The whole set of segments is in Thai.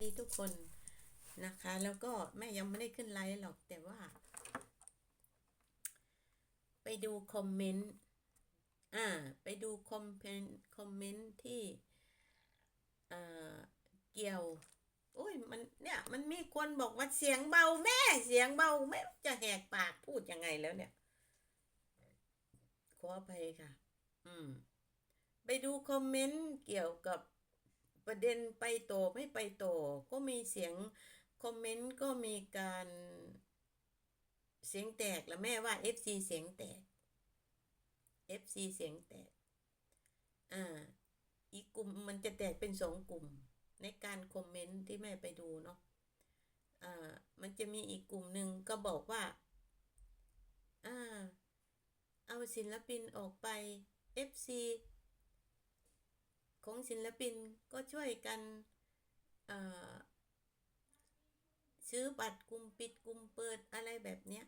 ดีทุกคนนะคะ แล้วก็แม่ยังไม่ได้ขึ้นไลฟ์หรอกแต่ว่า ไปดูคอมเมนต์อ่า ไปดูคอมเมนต์คอมเมนต์ที่เอ่อเกี่ยวโอ้ยมันเนี่ยมันมีคนบอกว่าเสียงเบาแม่เสียงเบาไม่รู้จะแหกปากพูดยังไงแล้วเนี่ย ขออภัยค่ะ อืม ไปดูคอมเมนต์เกี่ยวกับ ประเด็นไปโตไม่ไปโตก็มีเสียงคอมเมนต์ก็มีการเสียงแตกแล้วแม่ว่า FC เสียงแตก FC เสียงแตก อ่า อีกกลุ่มมันจะแตกเป็นสองกลุ่ม ในการคอมเมนต์ที่แม่ไปดูเนาะ อ่า มันจะมีอีกกลุ่มหนึ่งก็บอกว่า อ่า เอาศิลปินออกไป FC ของศิลปินก็ช่วยกันซื้อบัตรกลุ่มปิดกลุ่มเปิดอะไรแบบเนี้ย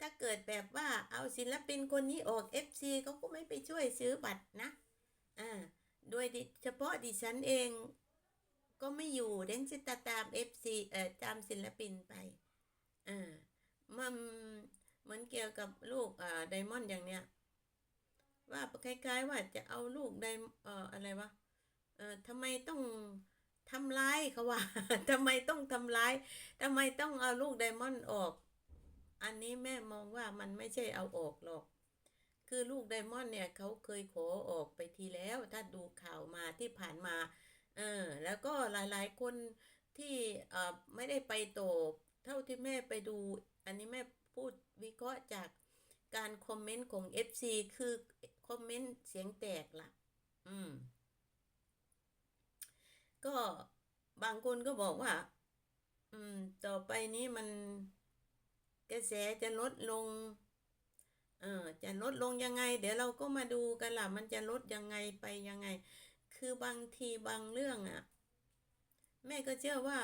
ถ้าเกิดแบบว่าเอาศิลปินคนนี้ออก FC เขาก็ไม่ไปช่วยซื้อบัตรนะอ่าโดยเฉพาะดิฉันเองก็ไม่อยู่เดนจะตาม FC เอ่อตามศิลปินไปอ่ามันเหมือนเกี่ยวกับลูกอ่าไดมอนด์อย่างเนี้ย ว่าคล้ายๆว่าจะเอาลูกไดเอ่ออะไรวะเอ่อทำไมต้องทำร้ายเขาว่าทำไมต้องทำร้ายทำไมต้องเอาลูกไดมอนด์ออก อันนี้แม่มองว่ามันไม่ใช่เอาออกหรอก คือลูกไดมอนด์เนี่ยเขาเคยขอออกไปทีแล้ว ถ้าดูข่าวมาที่ผ่านมา เออ แล้วก็หลายๆคนที่เอ่อไม่ได้ไปโตเท่าที่แม่ไปดู อันนี้แม่พูดวิเคราะห์จากการคอมเมนต์ของ FC คือ คอมเมนต์เสียงแตกล่ะ อืม ก็บางคนก็บอกว่า อืม ต่อไปนี้มันกระแสจะลดลง เออจะลดลงยังไง เดี๋ยวเราก็มาดูกันล่ะ มันจะลดยังไงไปยังไง คือบางทีบางเรื่องอะ่ะ แม่ก็เชื่อว่า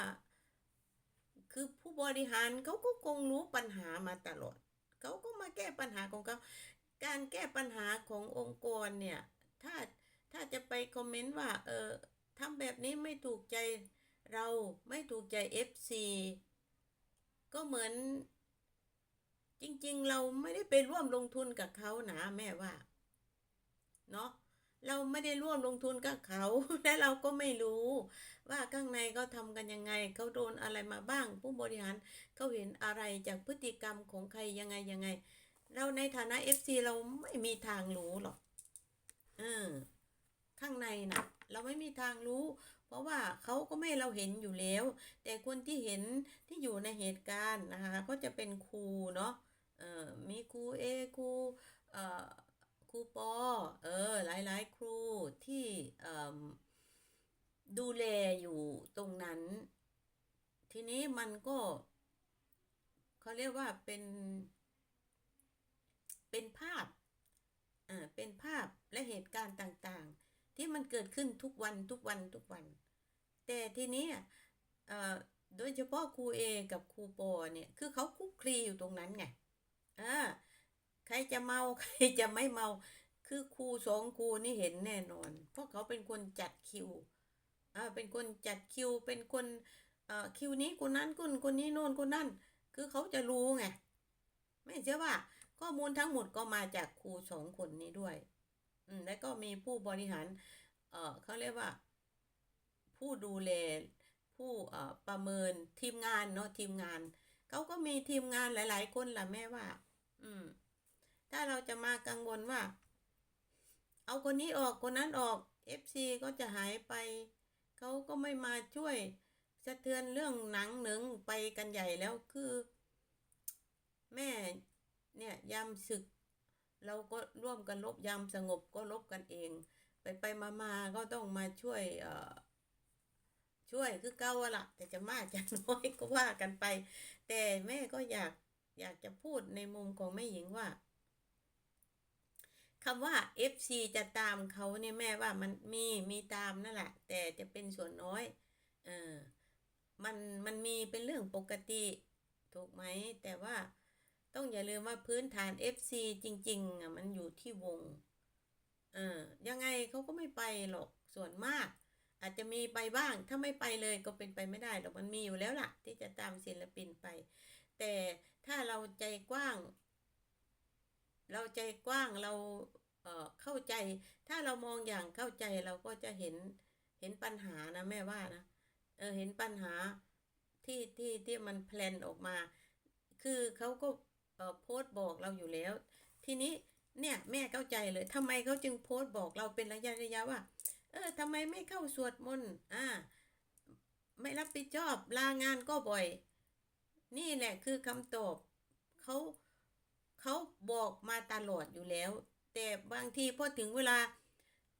คือผู้บริหารเขาก็คงรู้ปัญหามาตลอด เขาก็มาแก้ปัญหาของเขา การแก้ปัญหาขององค์กรเนี่ย ถ้าถ้าจะไปคอมเมนต์ว่า เออทำแบบนี้ไม่ถูกใจเราไม่ถูกใจ FC ก็เหมือน จริง ๆ เราไม่ได้ไปร่วมลงทุนกับเขานะแม่ว่า เนาะเราไม่ได้ร่วมลงทุนกับเขา และเราก็ไม่รู้ ว่าข้างในเขาทำกันยังไงเขาโดนอะไรมาบ้าง ผู้บริหารเขาเห็นอะไรจากพฤติกรรมของใครยังไงยังไง เราในฐานะ FC เราไม่มีทางรู้หรอกเออข้างในน่ะ เราไม่มีทางรู้ เพราะว่าเขาก็ไม่เราเห็นอยู่แล้ว แต่คนที่เห็นที่อยู่ในเหตุการณ์นะคะก็จะเป็นครูเนาะเออมีครูเอครูเอ่อครูปอเออหลายๆ ครูที่เอ่อดูแลอยู่ตรงนั้น ทีนี้มันก็เขาเรียกว่าเป็น เป็นภาพอ่าเป็นภาพและเหตุการณ์ต่างๆ ที่มันเกิดขึ้นทุกวันทุกวันทุกวัน แต่ทีนี้อ่อโดยเฉพาะครูเอกับครูปอเนี่ยคือเขาคุกคลีอยู่ตรงนั้นไงอ่าใครจะเมาใครจะไม่เมา คือครูสองครูนี่เห็นแน่นอน เพราะเขาเป็นคนจัดคิวอ่าเป็นคนจัดคิว เป็นคนอ่อคิวนี้คนนั้นคนคนนี้โน่นคนนั่น คือเขาจะรู้ไง ไม่ใช่ว่า ข้อมูลทั้งหมดก็มาจากครูสองคนนี้ด้วย อืมแล้วก็มีผู้บริหาร เอ่อเขาเรียกว่า ผู้ดูแลผู้เอ่อประเมินทีมงานเนาะทีมงานเขาก็มีทีมงานหลาย ๆ คนล่ะแม่ว่า อืม ถ้าเราจะมากังวลว่า เอาคนนี้ออกคนนั้นออก FC ก็จะหายไปเขาก็ไม่มาช่วยสะเทือนเรื่องหนังหนึ่งไปกันใหญ่แล้วคือ แม่ เนี่ยยามศึก เราก็ร่วมกันลบยามสงบก็ลบกันเอง ไปไปมามาก็ต้องมาช่วยเอ่อช่วยคือเก่าละแต่จะมากจะน้อยก็ว่ากันไป แต่แม่ก็อยากอยากจะพูดในมุมของแม่หญิงว่าคำว่า FC จะตามเขาเนี่ยแม่ว่ามันมีมีตามนั่นแหละ แต่จะเป็นส่วนน้อยเออมันมันมีเป็นเรื่องปกติ ถูกไหม แต่ว่า ต้องอย่าลืมว่าพื้นฐาน FC จริงๆอะมันอยู่ที่วงเออยังไงเขาก็ไม่ไปหรอกส่วนมาก อาจจะมีไปบ้าง ถ้าไม่ไปเลยก็เป็นไปไม่ได้หรอกมันมีอยู่แล้วล่ะ ที่จะตามศิลปินไป แต่ถ้าเราใจกว้าง เราใจกว้างเราเอ่อเข้าใจ ถ้าเรามองอย่างเข้าใจเราก็จะเห็นเห็นปัญหานะแม่ว่านะเออเห็นปัญหาที่ที่ที่มันแพลนออกมา คือเขาก็ โพสต์บอกเราอยู่แล้ว ทีนี้เนี่ยแม่เข้าใจเลยทำไมเขาจึงโพสต์บอกเราเป็นระยะระยะว่า เออทำไมไม่เข้าสวดมนต์อ่า ไม่รับผิดชอบลางานก็บ่อย นี่แหละคือคำตอบเขาเขาบอกมาตลอดอยู่แล้ว แต่บางทีพอถึงเวลา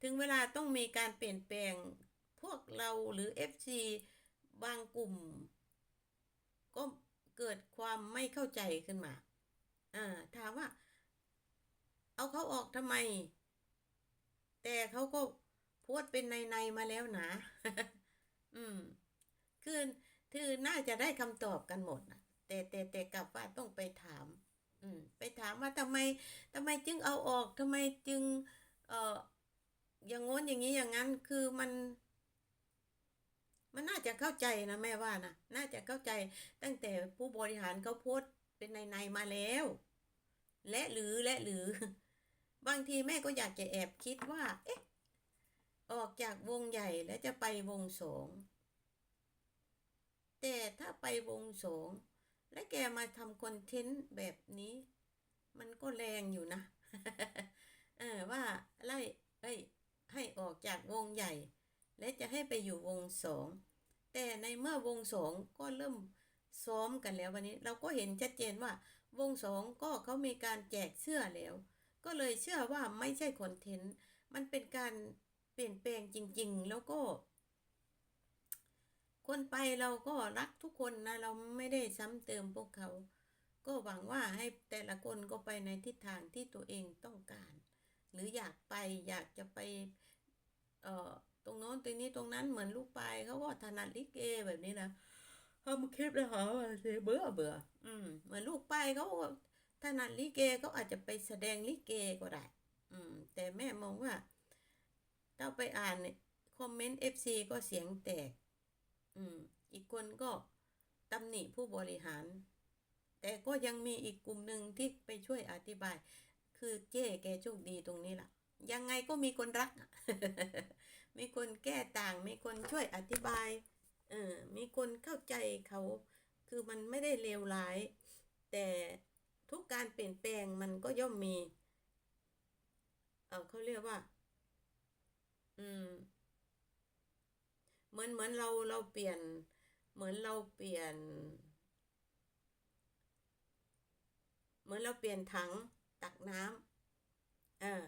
ถึงเวลาต้องมีการเปลี่ยนแปลงพวกเราหรือ FC บางกลุ่ม ก็เกิดความไม่เข้าใจขึ้นมา อถามว่า เอาเขาออกทำไม แต่เขาก็โพสเป็นในในมาแล้วนะ อืม คือคือน่าจะได้คำตอบกันหมดนะแต่แต่แต่กลับว่าต้องไปถาม อืม ไปถามว่าทำไมทำไมจึงเอาออกทำไมจึง เอ่อ อย่างง้นอย่างนี้อย่างนั้น คือมัน มันน่าจะเข้าใจนะแม่ว่านะ น่าจะเข้าใจตั้งแต่ผู้บริหารเขาโพสต์ เป็นในในมาแล้ว และหรือและหรือ บางทีแม่ก็อยากจะแอบคิดว่า เอ๊ะ ออกจากวงใหญ่แล้วจะไปวงสองแต่ถ้าไปวงสองและแกมาทำคอนเทนต์แบบนี้ มันก็แรงอยู่นะ เออว่าไล่เอ้ยให้ออกจากวงใหญ่ และจะให้ไปอยู่วงสองแต่ในเมื่อวงสองก็เริ่ม ซ้อมกันแล้ววันนี้ เราก็เห็นชัดเจนว่าวงสองก็เขามีการแจกเสื้อแล้ว ก็เลยเชื่อว่าไม่ใช่คอนเทนต์มันเป็นการเปลี่ยนแปลงจริง ๆ แล้วก็ คนไปเราก็รักทุกคนนะเราไม่ได้ซ้ำเติมพวกเขา ก็หวังว่าให้แต่ละคนก็ไปในทิศทางที่ตัวเองต้องการ หรืออยากไปอยากจะไปเอ่อตรงโน้นตรงนี้ตรงนั้นเหมือนลูกปลายเขาก็ถนัดลิเกแบบนี้นะ ทำคลิปแล้วหาว่าเสียเบื่อเบื่ออืมเหมือนลูกไปเขาถนัดลิเกเขาอาจจะไปแสดงลิเกก็ได้ อืม แต่แม่มองว่าถ้าไปอ่านเนี่ยคอมเมนต์ FC ก็เสียงแตก อืม อีกคนก็ตำหนิผู้บริหาร แต่ก็ยังมีอีกกลุ่มหนึ่งที่ไปช่วยอธิบาย คือเจ้แกโชคดีตรงนี้ล่ะ ยังไงก็มีคนรัก มีคนแก้ต่าง มีคนช่วยอธิบาย เออมีคนเข้าใจเขาคือมันไม่ได้เลวร้าย แต่ทุกการเปลี่ยนแปลงมันก็ย่อมมี เออเขาเรียกว่า อืม เหมือนเหมือนเราเราเปลี่ยน เหมือนเราเปลี่ยน เหมือนเราเปลี่ยนถังตักน้ำเออ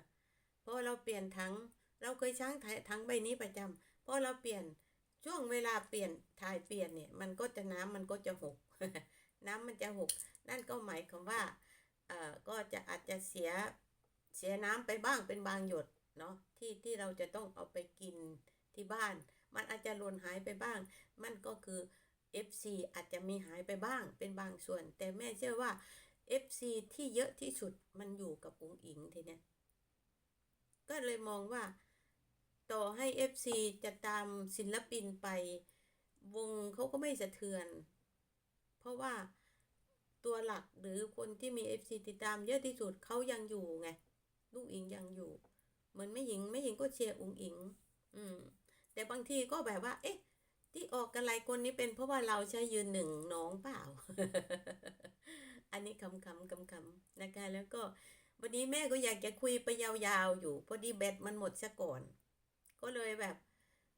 พอเราเปลี่ยนถัง เราเคยช้างถังใบนี้ประจำพอเราเปลี่ยน ช่วงเวลาเปลี่ยนถ่ายเปลี่ยนเนี่ย มันก็จะน้ำมันก็จะหก น้ำมันจะหก นั่นก็หมายความว่าเอ่อก็จะอาจจะเสียเสียน้ำไปบ้างเป็นบางหยดเนาะที่ที่เราจะต้องเอาไปกินที่บ้าน มันอาจจะหล่นหายไปบ้าง มันก็คือ FC อาจจะมีหายไปบ้างเป็นบางส่วน แต่แม่เชื่อว่า FC ที่เยอะที่สุดมันอยู่กับอุ๋งอิงทีเนี้ยก็เลยมองว่า ต่อให้ FC จะตามศิลปินไป วงเขาก็ไม่สะเทือน เพราะว่าตัวหลักหรือคนที่มี FC ติดตามเยอะที่สุดเขายังอยู่ไงลูกอิงยังอยู่ เหมือนแม่หญิงแม่หญิงก็เชียร์อุ๋งอิง อืม แต่บางทีก็แบบว่า เอ๊ะ ที่ออกกันหลายคนนี้เป็นเพราะว่าเราใช้ยืนหนึ่งน้องเปล่า อันนี้คำคำคำคำนะคะแล้วก็วันนี้แม่ก็อยากจะคุยไปยาวๆอยู่ พอดีแบตมันหมดซะก่อน ก็เลยแบบ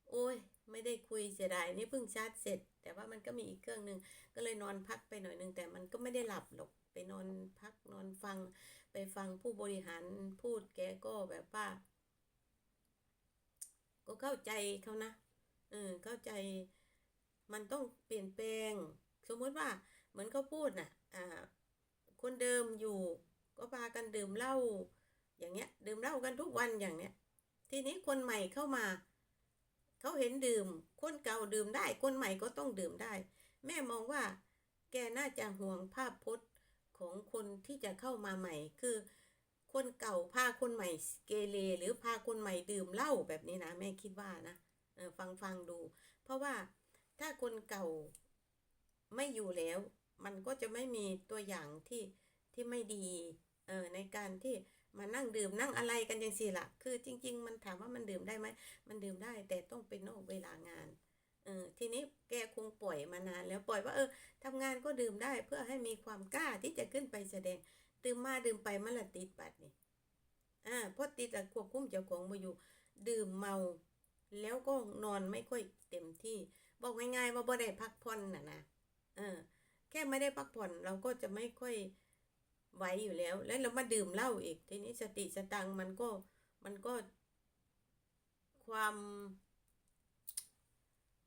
โอ้ย ไม่ได้คุยเสียดายนี่เพิ่งชาร์จเสร็จ แต่ว่ามันก็มีอีกเครื่องหนึ่งก็เลยนอนพักไปหน่อยหนึงแต่มันก็ไม่ได้หลับหรอกไปนอนพักนอนฟัง ไปฟังผู้บริหารพูดแกก็แบบว่า ก็เข้าใจเขานะเออเข้าใจมันต้องเปลี่ยนแปลง สมมติว่าเหมือนเขาพูดน่ะอ่าคนเดิมอยู่ก็พากันดื่มเหล้าอย่างเงี้ย ดื่มเหล้ากันทุกวันอย่างเนี้ย ทีนี้คนใหม่เข้ามา เขาเห็นดื่ม คนเก่าดื่มได้ คนใหม่ก็ต้องดื่มได้ แม่มองว่า แกน่าจะห่วงภาพพจน์ของคนที่จะเข้ามาใหม่ คือ คนเก่าพาคนใหม่เกเรหรือพาคนใหม่ดื่มเหล้าแบบนี้นะแม่คิดว่านะเออฟังฟังดู เพราะว่าถ้าคนเก่าไม่อยู่แล้ว มันก็จะไม่มีตัวอย่างที่ที่ไม่ดีเออในการที่ มานั่งดื่มนั่งอะไรกันยังสิละคือจริง ๆ มันถามว่ามันดื่มได้ไหมมันดื่มได้แต่ต้องเป็นนอกเวลางานเออทีนี้แกคงปล่อยมานานแล้วปล่อยว่าเออทำงานก็ดื่มได้เพื่อให้มีความกล้าที่จะขึ้นไปแสดง ดื่มมาดื่มไปมันละติดบัตรนี่อ่าเพราะติดอะควบคุมเจ้าของมาอยู่ ดื่มเมาแล้วก็นอนไม่ค่อยเต็มที่ บอกง่ายๆว่าบ่ได้พักผ่อนน่ะนะเออแค่ไม่ได้พักผ่อนเราก็จะไม่ค่อย ไหวอยู่แล้ว แล้วเรามาดื่มเหล้าอีก ทีนี้สติสตังมันก็มันก็ ความ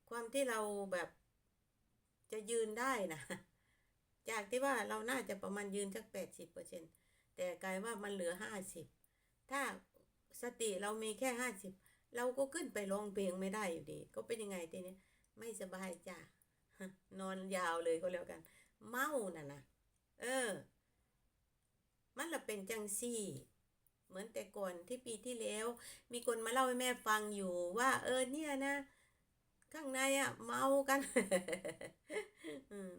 ความที่เราแบบจะยืนได้นะจากที่ว่าเราน่าจะประมาณยืนสักแปดสิบเปอร์เซ็นแต่กลายว่ามันเหลือห้าสิบถ้าสติเรามีแค่ห้าสิบเราก็ขึ้นไปร้องเพลงไม่ได้อยู่ดี ก็เป็นยังไงทีนี้ไม่สบายจ้ะนอนยาวเลยก็แล้วกัน เมาน่ะนะเออ มันละเป็นจังซี่ เหมือนแต่ก่อนที่ปีที่แล้ว มีคนมาเล่าให้แม่ฟังอยู่ว่า เออเนี่ยนะ ข้างในอะเมากันอืม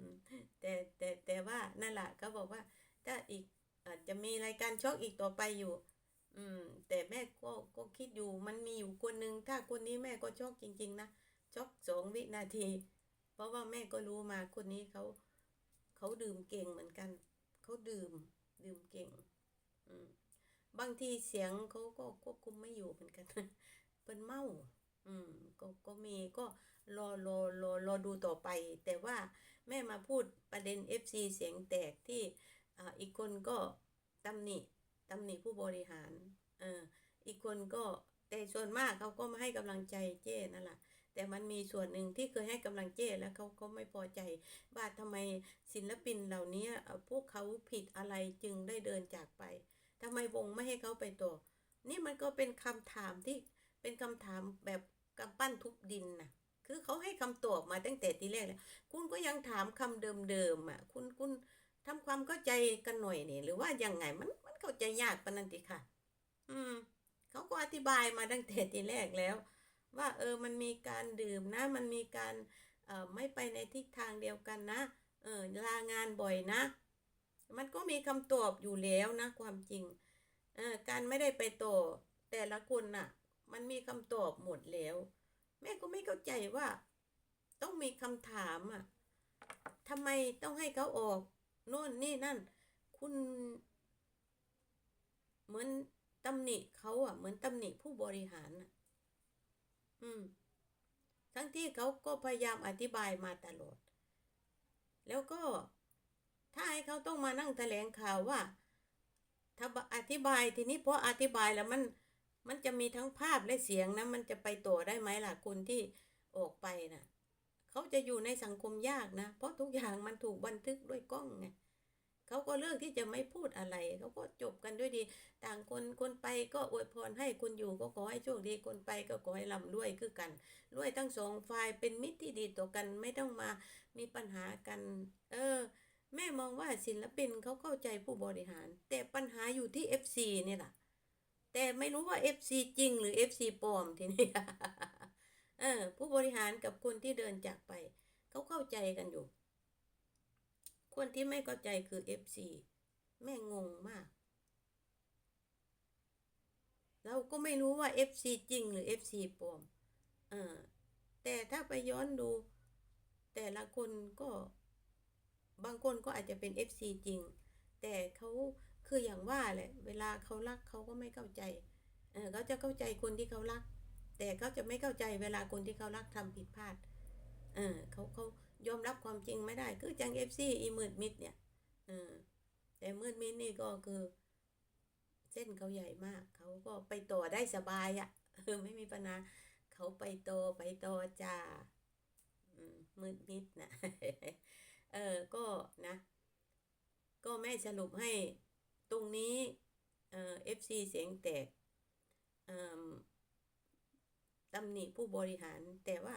แต่แต่แต่ว่านั่นแหละเขาบอกว่า ถ้าอีกอาจจะมีรายการช็อกอีกต่อไปอยู่ อืม แต่แม่ก็ก็คิดอยู่มันมีอยู่คนหนึ่งถ้าคนนี้แม่ก็ช็อกจริง ๆ นะช็อกสองวินาที เพราะว่าแม่ก็รู้มาคนนี้เขาเขาดื่มเก่งเหมือนกัน เขาดื่ม ดื่มเก่ง อืมบางทีเสียงเขาก็ควบคุมไม่อยู่เหมือนกันเป็นเมา อืม ก็ก็มีก็รอรอรอรอดูต่อไป แต่ว่าแม่มาพูดประเด็น FC เสียงแตกที่อ่าอีกคนก็ตำหนิตำหนิผู้บริหารเอออีกคนก็แต่ส่วนมากเขาก็มาให้กำลังใจเจ้นั่นแหละ แต่มันมีส่วนหนึ่งที่เคยให้กำลังเจ้แล้วเขาก็ไม่พอใจ ว่าทำไมศิลปินเหล่านี้พวกเขาผิดอะไรจึงได้เดินจากไปทำไมวงไม่ให้เขาไปต่อนี่มันก็เป็นคำถามที่เป็นคำถามแบบกำปั้นทุบดินนะคือเขาให้คำตอบมาตั้งแต่ทีแรกแล้วคุณก็ยังถามคำเดิมๆอะ คุณคุณทำความเข้าใจกันหน่อยนี่หรือว่ายังไงมันมันเข้าใจยากปานนันติค่ะ อืมเขาก็อธิบายมาตั้งแต่ทีแรกแล้ว ว่าเออมันมีการดื่มนะ มันมีการเออไม่ไปในทิศทางเดียวกันนะเออลางานบ่อยนะ มันก็มีคำตอบอยู่แล้วนะความจริงเออการไม่ได้ไปต่อแต่ละคนน่ะ มันมีคำตอบหมดแล้ว แม่ก็ไม่เข้าใจว่า ต้องมีคำถามอะทำไมต้องให้เขาออกโน่นนี่นั่น คุณ เหมือนตำหนิเขาอะ เหมือนตำหนิผู้บริหารอะ อืม ทั้งที่เขาก็พยายามอธิบายมาตลอด แล้วก็ถ้าให้เขาต้องมานั่งแถลงข่าวว่าถ้าอธิบายทีนี้พออธิบายแล้วมันมันจะมีทั้งภาพและเสียงนะมันจะไปต่อได้ไหมล่ะคนที่ออกไปนะ่ะ เขาจะอยู่ในสังคมยากนะ เพราะทุกอย่างมันถูกบันทึกด้วยกล้องไง เขาก็เลือกที่จะไม่พูดอะไร เขาก็จบกันด้วยดี ต่างคนคนไปก็อวยพรให้คนอยู่ก็ขอให้โชคดีคนไปก็ขอให้ร่ำรวยคือกันรวยทั้งสองฝ่ายเป็นมิตรที่ดีต่อกันไม่ต้องมามีปัญหากัน เออ แม่มองว่าศิลปินเขาเข้าใจผู้บริหาร แต่ปัญหาอยู่ที่ FC เนี่ยแหละแต่ไม่รู้ว่า FC จริงหรือ FC ปลอมทีนี้เออผู้บริหารกับคนที่เดินจากไป เขาเข้าใจกันอยู่ คนที่ไม่เข้าใจคือ FC แม่งงมาก เราก็ไม่รู้ว่า FC จริงหรือ FC ปลอมเออแต่ถ้าไปย้อนดู แต่ละคนก็บางคนก็อาจจะเป็น FC จริง แต่เขาคืออย่างว่าแหละ เวลาเขารักเขาก็ไม่เข้าใจเออเขาจะเข้าใจคนที่เขารัก แต่เขาจะไม่เข้าใจเวลาคนที่เขารักทำผิดพลาดเออเขาเขา ยอมรับความจริงไม่ได้ คือจัง FC อีมืดมิดเนี่ยเออแต่มืดมิดนี่ก็คือ เส้นเขาใหญ่มาก เขาก็ไปต่อได้สบายอะ่ะเออไม่มีปัญหาเขาไปโตไปโตจ้าอืมมืดมิดนะเออก็นะ ก็แม่สรุปให้ตรงนี้เอ่อ FC เสียงแตกอ่อตำหนิผู้บริหารแต่ว่า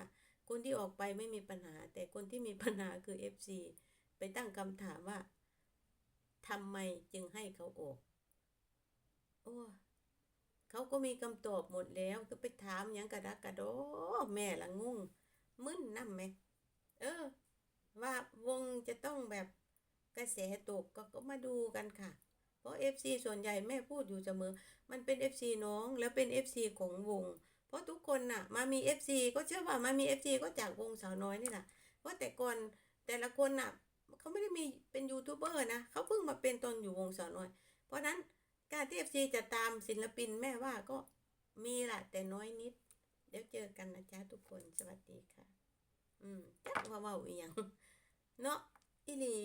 คนที่ออกไปไม่มีปัญหา แต่คนที่มีปัญหาคือ FC ไปตั้งคำถามว่าทำไมจึงให้เขาออก โอ้เขาก็มีคำตอบหมดแล้วก็ไปถามยังกระดักกระโดแม่ละงงมึนนำไหมเออ ว่าวงจะต้องแบบกระแสตกก็ก็มาดูกันค่ะ เพราะ FC ส่วนใหญ่แม่พูดอยู่เสมอ มันเป็น FC น้องแล้วเป็น FC ของวง เพราะทุกคนน่ะ มามี FC ก็เชื่อว่ามามี FC ก็จากวงสาวน้อยนี่แหละเพราะแต่ก่อนแต่ละคนน่ะเขาไม่ได้มีเป็นยูทูบเบอร์นะเขาเพิ่งมาเป็นตอนอยู่วงสาวน้อย เพราะนั้นการที่ FC จะตามศิลปินแม่ว่าก็มีแหละแต่น้อยนิด เดี๋ยวเจอกันนะจ๊ะทุกคนสวัสดีค่ะ อืมจักว่าเว้าอีหยังเนาะอีหลี